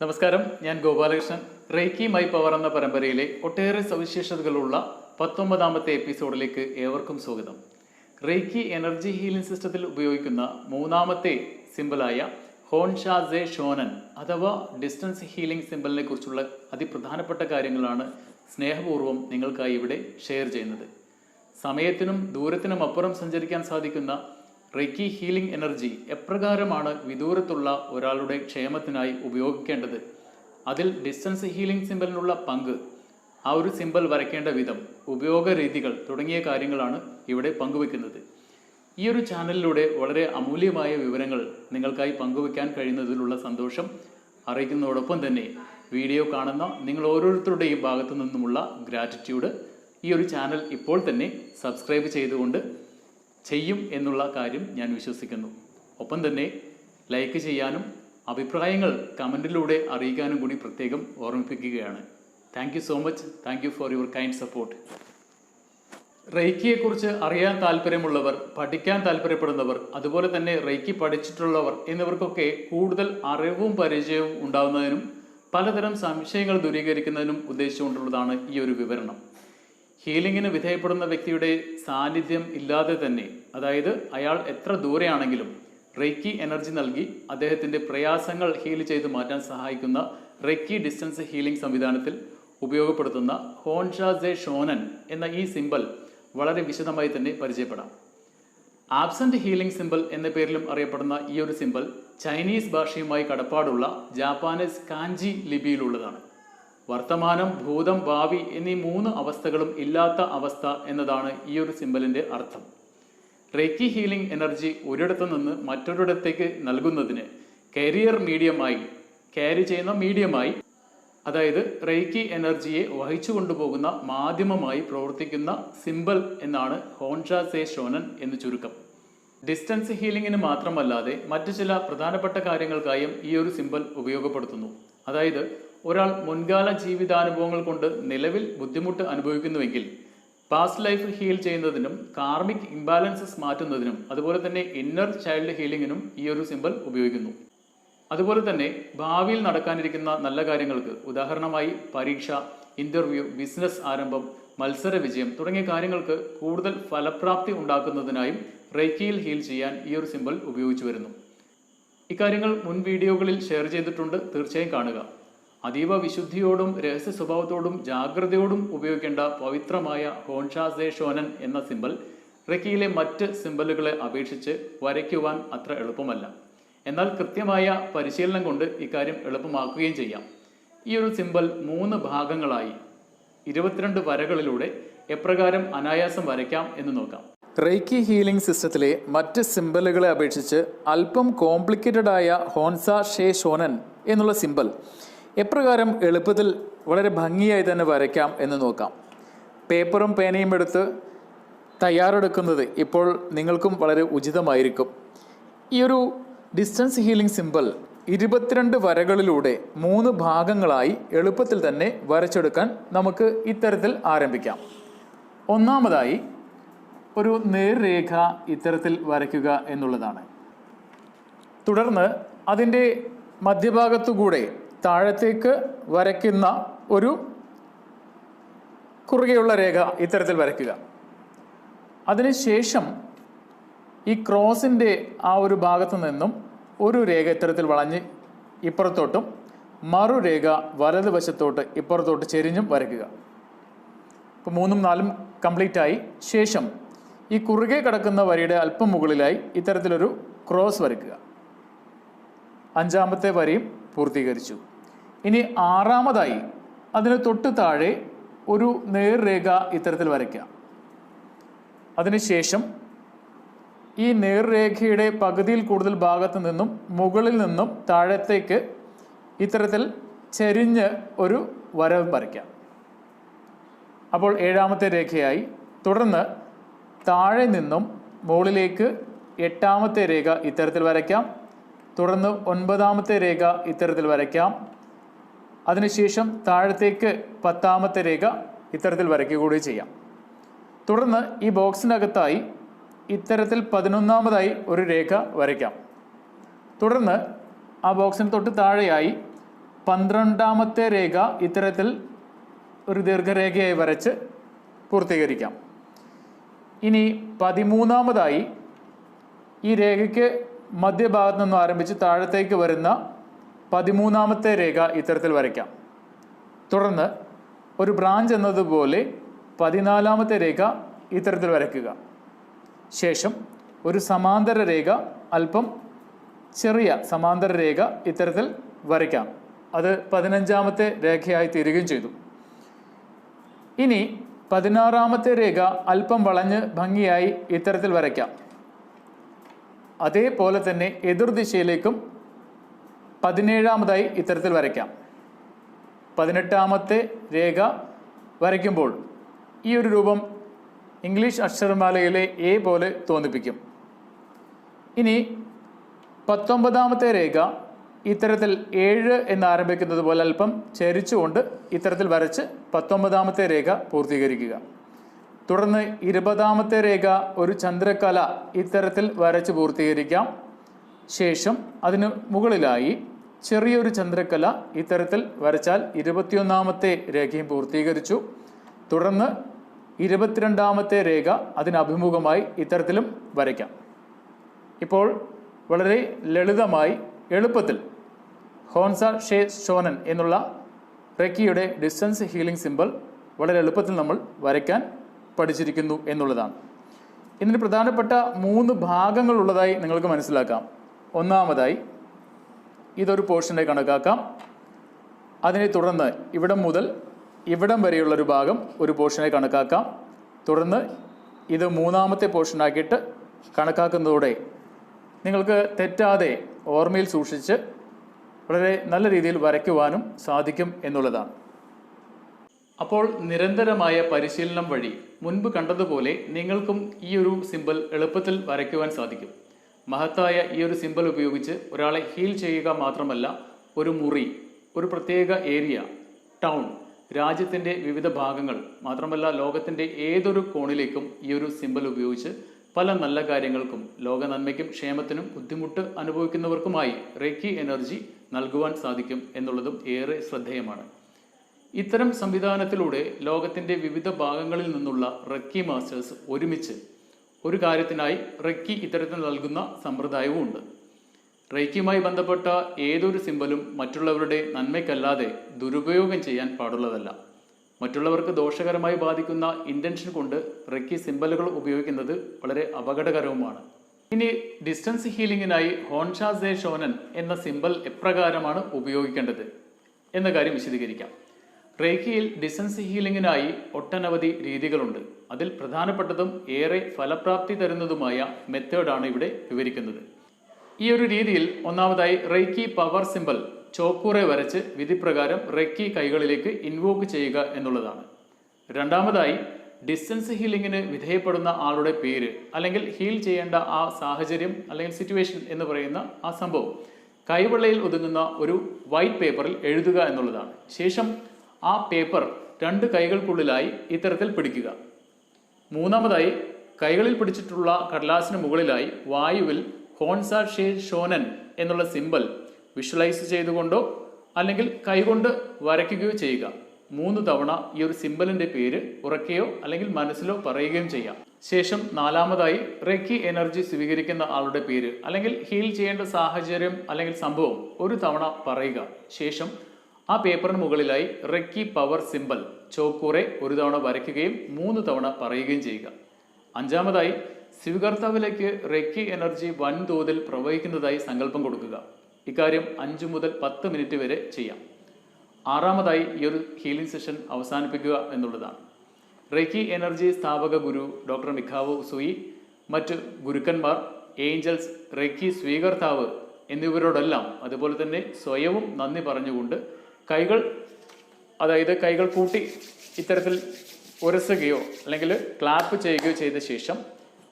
നമസ്കാരം ഞാൻ Gopalakrishnan. Reiki my power എന്ന പരമ്പരയിലെ ഒട്ടേറെ സവിശേഷതകളുള്ള പത്തൊമ്പതാമത്തെ എപ്പിസോഡിലേക്ക് ഏവർക്കും സ്വാഗതം. റേക്കി എനർജി ഹീലിംഗ് സിസ്റ്റത്തിൽ ഉപയോഗിക്കുന്ന മൂന്നാമത്തെ സിമ്പിളായ ഹോൺഷാസെ ഷോനൻ അഥവാ ഡിസ്റ്റൻസ് ഹീലിംഗ് സിമ്പിളിനെ കുറിച്ചുള്ള അതിപ്രധാനപ്പെട്ട കാര്യങ്ങളാണ് സ്നേഹപൂർവം നിങ്ങൾക്കായി ഇവിടെ ഷെയർ ചെയ്യുന്നത്. സമയത്തിനും ദൂരത്തിനും അപ്പുറം സഞ്ചരിക്കാൻ സാധിക്കുന്ന റെക്കി ഹീലിംഗ് എനർജി എപ്രകാരമാണ് വിദൂരത്തുള്ള ഒരാളുടെ ക്ഷേമത്തിനായി ഉപയോഗിക്കേണ്ടത്? അതിൽ ഡിസ്റ്റൻസ് ഹീലിംഗ് സിമ്പലിനുള്ള പങ്ക് ആ ഒരു സിമ്പൽ വരയ്ക്കേണ്ട വിധം ഉപയോഗ രീതികൾ തുടങ്ങിയ കാര്യങ്ങളാണ് ഇവിടെ പങ്കുവെക്കുന്നത്. ഈ ഒരു ചാനലിലൂടെ വളരെ അമൂല്യമായ വിവരങ്ങൾ നിങ്ങൾക്കായി പങ്കുവെക്കാൻ കഴിയുന്നതിലുള്ള സന്തോഷം അറിയിക്കുന്നതോടൊപ്പം തന്നെ വീഡിയോ കാണുന്ന നിങ്ങൾ ഓരോരുത്തരുടെയും ഭാഗത്തു നിന്നുമുള്ള ഗ്രാറ്റിറ്റ്യൂഡ് ഈ ഒരു ചാനൽ ഇപ്പോൾ തന്നെ സബ്സ്ക്രൈബ് ചെയ്തുകൊണ്ട് ചെയ്യും എന്നുള്ള കാര്യം ഞാൻ വിശ്വസിക്കുന്നു. ഒപ്പം തന്നെ ലൈക്ക് ചെയ്യാനും അഭിപ്രായങ്ങൾ കമന്റിലൂടെ അറിയിക്കാനും കൂടി പ്രത്യേകം ഓർമ്മിപ്പിക്കുകയാണ്. Thank so much thank for your kind support റൈക്കിയെക്കുറിച്ച് അറിയാൻ താല്പര്യമുള്ളവർ പഠിക്കാൻ താല്പര്യപ്പെടുന്നവർ അതുപോലെ തന്നെ റൈക്കി പഠിച്ചിട്ടുള്ളവർ എന്നിവർക്കൊക്കെ കൂടുതൽ അറിവും പരിചയവും ഉണ്ടാകുന്നതിനും പലതരം സംശയങ്ങൾ ദൂരീകരിക്കുന്നതിനും ഉദ്ദേശിച്ചുകൊണ്ടുള്ളതാണ് ഈ ഒരു വിവരണം. ഹീലിംഗിന് വിധേയപ്പെടുന്ന വ്യക്തിയുടെ സാന്നിധ്യം ഇല്ലാതെ തന്നെ അതായത് അയാൾ എത്ര ദൂരെയാണെങ്കിലും റെക്കി എനർജി നൽകി അദ്ദേഹത്തിന്റെ പ്രയാസങ്ങൾ ഹീൽ ചെയ്ത് മാറ്റാൻ സഹായിക്കുന്ന റെക്കി ഡിസ്റ്റൻസ് ഹീലിംഗ് സംവിധാനത്തിൽ ഉപയോഗപ്പെടുത്തുന്ന ഹോൺഷാസെ ഷോനൻ എന്ന ഈ സിമ്പൽ വളരെ വിശദമായി തന്നെ പരിചയപ്പെടാം. ആബ്സന്റ് ഹീലിംഗ് സിമ്പൽ എന്ന പേരിലും അറിയപ്പെടുന്ന ഈ ഒരു സിമ്പൽ ചൈനീസ് ഭാഷയുമായി കടപ്പാടുള്ള ജാപ്പാനീസ് കാഞ്ചി ലിപിയിലുള്ളതാണ്. വർത്തമാനം ഭൂതം ഭാവി എന്നീ മൂന്ന് അവസ്ഥകളും ഇല്ലാത്ത അവസ്ഥ എന്നതാണ് ഈ ഒരു സിമ്പലിന്റെ അർത്ഥം. റേക്കി ഹീലിംഗ് എനർജി ഒരിടത്തു നിന്ന് മറ്റൊരിടത്തേക്ക് നൽകുന്നതിന് കരിയർ മീഡിയമായി ക്യാരി ചെയ്യുന്ന മീഡിയമായി അതായത് റേക്കി എനർജിയെ വഹിച്ചു കൊണ്ടുപോകുന്ന മാധ്യമമായി പ്രവർത്തിക്കുന്ന സിമ്പൽ എന്നാണ് ഹോൺഷാ സെ ഷോനൻ എന്ന് ചുരുക്കം. ഡിസ്റ്റൻസ് ഹീലിംഗിന് മാത്രമല്ലാതെ മറ്റു ചില പ്രധാനപ്പെട്ട കാര്യങ്ങൾക്കായും ഈ ഒരു സിമ്പൽ ഉപയോഗപ്പെടുത്തുന്നു. അതായത് ഒരാൾ മുൻകാല ജീവിതാനുഭവങ്ങൾ കൊണ്ട് നിലവിൽ ബുദ്ധിമുട്ട് അനുഭവിക്കുന്നുവെങ്കിൽ പാസ്റ്റ് ലൈഫ് ഹീൽ ചെയ്യുന്നതിനും കാർമിക് ഇംബാലൻസസ് മാറ്റുന്നതിനും അതുപോലെ തന്നെ ഇന്നർ ചൈൽഡ് ഹീലിംഗിനും ഈ ഒരു സിമ്പൽ ഉപയോഗിക്കുന്നു. അതുപോലെ തന്നെ ഭാവിയിൽ നടക്കാനിരിക്കുന്ന നല്ല കാര്യങ്ങൾക്ക് ഉദാഹരണമായി പരീക്ഷ ഇന്റർവ്യൂ ബിസിനസ് ആരംഭം മത്സര വിജയം തുടങ്ങിയ കാര്യങ്ങൾക്ക് കൂടുതൽ ഫലപ്രാപ്തി ഉണ്ടാക്കുന്നതിനായും റേക്കിയിൽ ഹീൽ ചെയ്യാൻ ഈ ഒരു സിമ്പൽ ഉപയോഗിച്ചു വരുന്നു. ഇക്കാര്യങ്ങൾ മുൻ വീഡിയോകളിൽ ഷെയർ ചെയ്തിട്ടുണ്ട്. തീർച്ചയായും കാണുക. അതീവ വിശുദ്ധിയോടും രഹസ്യ സ്വഭാവത്തോടും ജാഗ്രതയോടും ഉപയോഗിക്കേണ്ട പവിത്രമായ ഹോൺഷാസേ ഷോനൻ എന്ന സിമ്പൽ റെക്കിയിലെ മറ്റ് സിമ്പലുകളെ അപേക്ഷിച്ച് വരയ്ക്കുവാൻ അത്ര എളുപ്പമല്ല. എന്നാൽ കൃത്യമായ പരിശീലനം കൊണ്ട് ഇക്കാര്യം എളുപ്പമാക്കുകയും ചെയ്യാം. ഈ ഒരു സിമ്പൽ മൂന്ന് ഭാഗങ്ങളായി ഇരുപത്തിരണ്ട് വരകളിലൂടെ എപ്രകാരം അനായാസം വരയ്ക്കാം എന്ന് നോക്കാം. റേക്കി ഹീലിംഗ് സിസ്റ്റത്തിലെ മറ്റ് സിമ്പലുകളെ അപേക്ഷിച്ച് അല്പം കോംപ്ലിക്കേറ്റഡ് ആയ ഹോൺസ ഷേ ഷോനൻ എന്നുള്ള സിമ്പൽ എപ്രകാരം എളുപ്പത്തിൽ വളരെ ഭംഗിയായി തന്നെ വരയ്ക്കാം എന്ന് നോക്കാം. പേപ്പറും പേനയും എടുത്ത് തയ്യാറെടുക്കുന്നത് ഇപ്പോൾ നിങ്ങൾക്കും വളരെ ഉചിതമായിരിക്കും. ഈ ഒരു ഡിസ്റ്റൻസ് ഹീലിംഗ് സിമ്പിൾ ഇരുപത്തിരണ്ട് വരകളിലൂടെ മൂന്ന് ഭാഗങ്ങളായി എളുപ്പത്തിൽ തന്നെ വരച്ചെടുക്കാൻ നമുക്ക് ഇത്തരത്തിൽ ആരംഭിക്കാം. ഒന്നാമതായി ഒരു നേർരേഖ ഇത്തരത്തിൽ വരയ്ക്കുക എന്നുള്ളതാണ്. തുടർന്ന് അതിന്റെ മധ്യഭാഗത്തുകൂടെ താഴത്തേക്ക് വരയ്ക്കുന്ന ഒരു കുറുകെയുള്ള രേഖ ഇത്തരത്തിൽ വരയ്ക്കുക. അതിനുശേഷം ഈ ക്രോസിന്റെ ആ ഒരു ഭാഗത്തു നിന്നും ഒരു രേഖ ഇത്തരത്തിൽ വളഞ്ഞ് ഇപ്പുറത്തോട്ടും മറുരേഖ വലതുവശത്തോട്ട് ഇപ്പുറത്തോട്ട് ചെരിഞ്ഞും വരയ്ക്കുക. ഇപ്പോൾ മൂന്നും നാലും കംപ്ലീറ്റ് ആയി. ശേഷം ഈ കുറുകെ കിടക്കുന്ന വരിയുടെ അല്പം മുകളിലായി ഇത്തരത്തിലൊരു ക്രോസ് വരയ്ക്കുക. അഞ്ചാമത്തെ വരിയും പൂർത്തീകരിച്ചു. ഇനി ആറാമതായി അതിന് തൊട്ട് താഴെ ഒരു നേർരേഖ ഇത്തരത്തിൽ വരയ്ക്കാം. അതിനുശേഷം ഈ നേർരേഖയുടെ പകുതിയിൽ കൂടുതൽ ഭാഗത്ത് നിന്നും മുകളിൽ നിന്നും താഴത്തേക്ക് ഇത്തരത്തിൽ ചെരിഞ്ഞ് ഒരു വരവ് വരയ്ക്കാം. അപ്പോൾ ഏഴാമത്തെ രേഖയായി തുടർന്ന് താഴെ നിന്നും മുകളിലേക്ക് എട്ടാമത്തെ രേഖ ഇത്തരത്തിൽ വരയ്ക്കാം. തുടർന്ന് ഒൻപതാമത്തെ രേഖ ഇത്തരത്തിൽ വരയ്ക്കാം. അതിനുശേഷം താഴത്തേക്ക് പത്താമത്തെ രേഖ ഇത്തരത്തിൽ വരയ്ക്കുക കൂടി ചെയ്യാം. തുടർന്ന് ഈ ബോക്സിനകത്തായി ഇത്തരത്തിൽ പതിനൊന്നാമതായി ഒരു രേഖ വരയ്ക്കാം. തുടർന്ന് ആ ബോക്സിന് തൊട്ട് താഴെയായി പന്ത്രണ്ടാമത്തെ രേഖ ഇത്തരത്തിൽ ഒരു ദീർഘരേഖയായി വരച്ച് പൂർത്തീകരിക്കാം. ഇനി പതിമൂന്നാമതായി ഈ രേഖയ്ക്ക് മധ്യഭാഗത്ത് നിന്നും ആരംഭിച്ച് താഴത്തേക്ക് വരുന്ന പതിമൂന്നാമത്തെ രേഖ ഇത്തരത്തിൽ വരയ്ക്കാം. തുടർന്ന് ഒരു ബ്രാഞ്ച് എന്നതുപോലെ പതിനാലാമത്തെ രേഖ ഇത്തരത്തിൽ വരയ്ക്കുക. ശേഷം ഒരു സമാന്തര രേഖ അല്പം ചെറിയ സമാന്തര രേഖ ഇത്തരത്തിൽ വരയ്ക്കാം. അത് പതിനഞ്ചാമത്തെ രേഖയായി തീരുകയും ചെയ്തു. ഇനി പതിനാറാമത്തെ രേഖ അല്പം വളഞ്ഞ് ഭംഗിയായി ഇത്തരത്തിൽ വരയ്ക്കാം. അതേപോലെ തന്നെ എതിർദിശയിലേക്കും പതിനേഴാമതായി ഇത്തരത്തിൽ വരയ്ക്കാം. പതിനെട്ടാമത്തെ രേഖ വരയ്ക്കുമ്പോൾ ഈ ഒരു രൂപം ഇംഗ്ലീഷ് അക്ഷരമാലയിലെ എ പോലെ തോന്നിപ്പിക്കും. ഇനി പത്തൊമ്പതാമത്തെ രേഖ ഇത്തരത്തിൽ ഏഴ് എന്ന് ആരംഭിക്കുന്നത് പോലെ അല്പം ചരിച്ചുകൊണ്ട് ഇത്തരത്തിൽ വരച്ച് പത്തൊമ്പതാമത്തെ രേഖ പൂർത്തീകരിക്കുക. തുടർന്ന് ഇരുപതാമത്തെ രേഖ ഒരു ചന്ദ്രകല ഇത്തരത്തിൽ വരച്ച് പൂർത്തീകരിക്കാം. ശേഷം അതിന് മുകളിലായി ചെറിയൊരു ചന്ദ്രക്കല ഇത്തരത്തിൽ വരച്ചാൽ ഇരുപത്തിയൊന്നാമത്തെ രേഖയും പൂർത്തീകരിച്ചു. തുടർന്ന് ഇരുപത്തിരണ്ടാമത്തെ രേഖ അതിനഭിമുഖമായി ഇത്തരത്തിലും വരയ്ക്കാം. ഇപ്പോൾ വളരെ ലളിതമായി എളുപ്പത്തിൽ ഹോൺസ ഷേ ഷോനൻ എന്നുള്ള റെക്കിയുടെ ഡിസ്റ്റൻസ് ഹീലിംഗ് സിമ്പിൾ വളരെ എളുപ്പത്തിൽ നമ്മൾ വരയ്ക്കാൻ പഠിച്ചിരിക്കുന്നു എന്നുള്ളതാണ്. ഇതിന് പ്രധാനപ്പെട്ട മൂന്ന് ഭാഗങ്ങളുള്ളതായി നിങ്ങൾക്ക് മനസ്സിലാക്കാം. ഒന്നാമതായി ഇതൊരു പോർഷനെ കണക്കാക്കാം. അതിനെ തുടർന്ന് ഇവിടം മുതൽ ഇവിടം വരെയുള്ള ഒരു ഭാഗം ഒരു പോർഷനെ കണക്കാക്കാം. തുടർന്ന് ഇത് മൂന്നാമത്തെ പോർഷനാക്കിയിട്ട് കണക്കാക്കുന്നതോടെ നിങ്ങൾക്ക് തെറ്റാതെ ഓർമ്മയിൽ സൂക്ഷിച്ച് വളരെ നല്ല രീതിയിൽ വരയ്ക്കുവാനും സാധിക്കും എന്നുള്ളതാണ്. അപ്പോൾ നിരന്തരമായ പരിശീലനം വഴി മുൻപ് കണ്ടതുപോലെ നിങ്ങൾക്കും ഈ ഒരു സിമ്പിൾ എളുപ്പത്തിൽ വരയ്ക്കുവാൻ സാധിക്കും. മഹത്തായ ഈ ഒരു സിമ്പിൾ ഉപയോഗിച്ച് ഒരാളെ ഹീൽ ചെയ്യുക മാത്രമല്ല ഒരു മുറി ഒരു പ്രത്യേക ഏരിയ ടൗൺ രാജ്യത്തിന്റെ വിവിധ ഭാഗങ്ങൾ മാത്രമല്ല ലോകത്തിന്റെ ഏതൊരു കോണിലേക്കും ഈ ഒരു സിമ്പിൾ ഉപയോഗിച്ച് പല നല്ല കാര്യങ്ങൾക്കും ലോക നന്മയ്ക്കും ക്ഷേമത്തിനും ബുദ്ധിമുട്ട് അനുഭവിക്കുന്നവർക്കുമായി റെക്കി എനർജി നൽകുവാൻ സാധിക്കും എന്നുള്ളതും ഏറെ ശ്രദ്ധേയമാണ്. ഇത്തരം സംവിധാനത്തിലൂടെ ലോകത്തിന്റെ വിവിധ ഭാഗങ്ങളിൽ നിന്നുള്ള റക്കി മാസ്റ്റേഴ്സ് ഒരുമിച്ച് ഒരു കാര്യത്തിനായി റെക്കി ഇത്തരത്തിൽ നൽകുന്ന സമ്പ്രദായവും ഉണ്ട് റെക്കിയുമായി ബന്ധപ്പെട്ട ഏതൊരു സിമ്പലും മറ്റുള്ളവരുടെ നന്മയ്ക്കല്ലാതെ ദുരുപയോഗം ചെയ്യാൻ പാടുള്ളതല്ല. മറ്റുള്ളവർക്ക് ദോഷകരമായി ബാധിക്കുന്ന ഇന്റൻഷൻ കൊണ്ട് റെക്കി സിമ്പലുകൾ ഉപയോഗിക്കുന്നത് വളരെ അപകടകരവുമാണ്. ഇനി ഡിസ്റ്റൻസ് ഹീലിംഗിനായി ഹോൺഷാസെ ഷോനൻ എന്ന സിമ്പൽ എപ്രകാരമാണ് ഉപയോഗിക്കേണ്ടത് എന്ന കാര്യം വിശദീകരിക്കാം. റേക്കിയിൽ ഡിസ്റ്റൻസ് ഹീലിംഗിനായി ഒട്ടനവധി രീതികളുണ്ട്. അതിൽ പ്രധാനപ്പെട്ടതും ഏറെ ഫലപ്രാപ്തി തരുന്നതുമായ മെത്തേഡാണ് ഇവിടെ വിവരിക്കുന്നത്. ഈ ഒരു രീതിയിൽ ഒന്നാമതായി റെയ്ക്കി പവർ സിമ്പൽ ചോക്കൂറെ വരച്ച് വിധിപ്രകാരം റെക്കി കൈകളിലേക്ക് ഇൻവോക്ക് ചെയ്യുക എന്നുള്ളതാണ്. രണ്ടാമതായി ഡിസ്റ്റൻസ് ഹീലിംഗിന് വിധേയപ്പെടുന്ന ആളുടെ പേര് അല്ലെങ്കിൽ ഹീൽ ചെയ്യേണ്ട ആ സാഹചര്യം അല്ലെങ്കിൽ സിറ്റുവേഷൻ എന്ന് പറയുന്ന ആ സംഭവം കൈവെള്ളയിൽ ഒതുങ്ങുന്ന ഒരു വൈറ്റ് പേപ്പറിൽ എഴുതുക എന്നുള്ളതാണ്. ശേഷം ആ പേപ്പർ രണ്ട് കൈകൾക്കുള്ളിലായി ഇത്തരത്തിൽ പിടിക്കുക. മൂന്നാമതായി കൈകളിൽ പിടിച്ചിട്ടുള്ള കടലാസിന് മുകളിലായി വായുവിൽ ഹോൺസ ഷേ ഷോനൻ എന്നുള്ള സിമ്പൽ വിഷ്വലൈസ് ചെയ്തുകൊണ്ടോ അല്ലെങ്കിൽ കൈകൊണ്ട് വരയ്ക്കുകയോ ചെയ്യുക. മൂന്ന് തവണ ഈ ഒരു സിമ്പലിന്റെ പേര് ഉറക്കുകയോ അല്ലെങ്കിൽ മനസ്സിലോ പറയുകയും ചെയ്യാം. ശേഷം നാലാമതായി റെക്കി എനർജി സ്വീകരിക്കുന്ന ആളുടെ പേര് അല്ലെങ്കിൽ ഹീൽ ചെയ്യേണ്ട സാഹചര്യം അല്ലെങ്കിൽ സംഭവം ഒരു തവണ പറയുക. ശേഷം ആ പേപ്പറിന് മുകളിലായി റെക്കി പവർ സിമ്പൽ ചോക്കൂറെ ഒരു തവണ വരയ്ക്കുകയും മൂന്ന് തവണ പറയുകയും ചെയ്യുക. അഞ്ചാമതായി സ്വീകർത്താവിലേക്ക് റെക്കി എനർജി വൻതോതിൽ പ്രവഹിക്കുന്നതായി സങ്കല്പം കൊടുക്കുക. ഇക്കാര്യം അഞ്ചു മുതൽ പത്ത് മിനിറ്റ് വരെ ചെയ്യാം. ആറാമതായി ഈ ഒരു ഹീലിംഗ് സെഷൻ അവസാനിപ്പിക്കുക എന്നുള്ളതാണ്. റെക്കി എനർജി സ്ഥാപക ഗുരു ഡോക്ടർ മിഖാവോ സുയി മറ്റ് ഗുരുക്കന്മാർ ഏഞ്ചൽസ് റെക്കി സ്വീകർത്താവ് എന്നിവരോടെല്ലാം അതുപോലെ തന്നെ സ്വയവും നന്ദി പറഞ്ഞുകൊണ്ട് കൈകൾ അതായത് കൈകൾ കൂട്ടി ഇത്തരത്തിൽ ഉരസുകയോ അല്ലെങ്കിൽ ക്ലാപ്പ് ചെയ്യുകയോ ചെയ്ത ശേഷം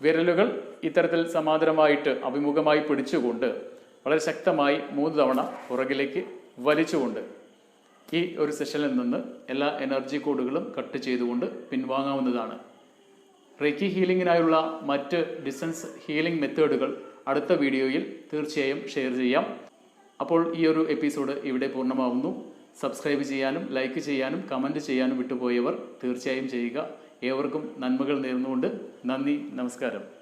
വിരലുകൾ ഇത്തരത്തിൽ സമാന്തരമായിട്ട് അഭിമുഖമായി പിടിച്ചുകൊണ്ട് വളരെ ശക്തമായി മൂന്ന് തവണ പുറകിലേക്ക് വലിച്ചുകൊണ്ട് ഈ ഒരു സെഷനിൽ നിന്ന് എല്ലാ എനർജി കോഡുകളും കട്ട് ചെയ്തുകൊണ്ട് പിൻവാങ്ങാവുന്നതാണ്. റേക്കി ഹീലിംഗിനായുള്ള മറ്റ് ഡിസ്റ്റൻസ് ഹീലിംഗ് മെത്തേഡുകൾ അടുത്ത വീഡിയോയിൽ തീർച്ചയായും ഷെയർ ചെയ്യാം. അപ്പോൾ ഈ ഒരു എപ്പിസോഡ് ഇവിടെ പൂർണമാവുന്നു. സബ്സ്ക്രൈബ് ചെയ്യാനും ലൈക്ക് ചെയ്യാനും കമന്റ് ചെയ്യാനും വിട്ടുപോയവർ തീർച്ചയായും ചെയ്യുക. ഏവർക്കും നന്മകൾ നേർന്നുകൊണ്ട് നന്ദി നമസ്കാരം.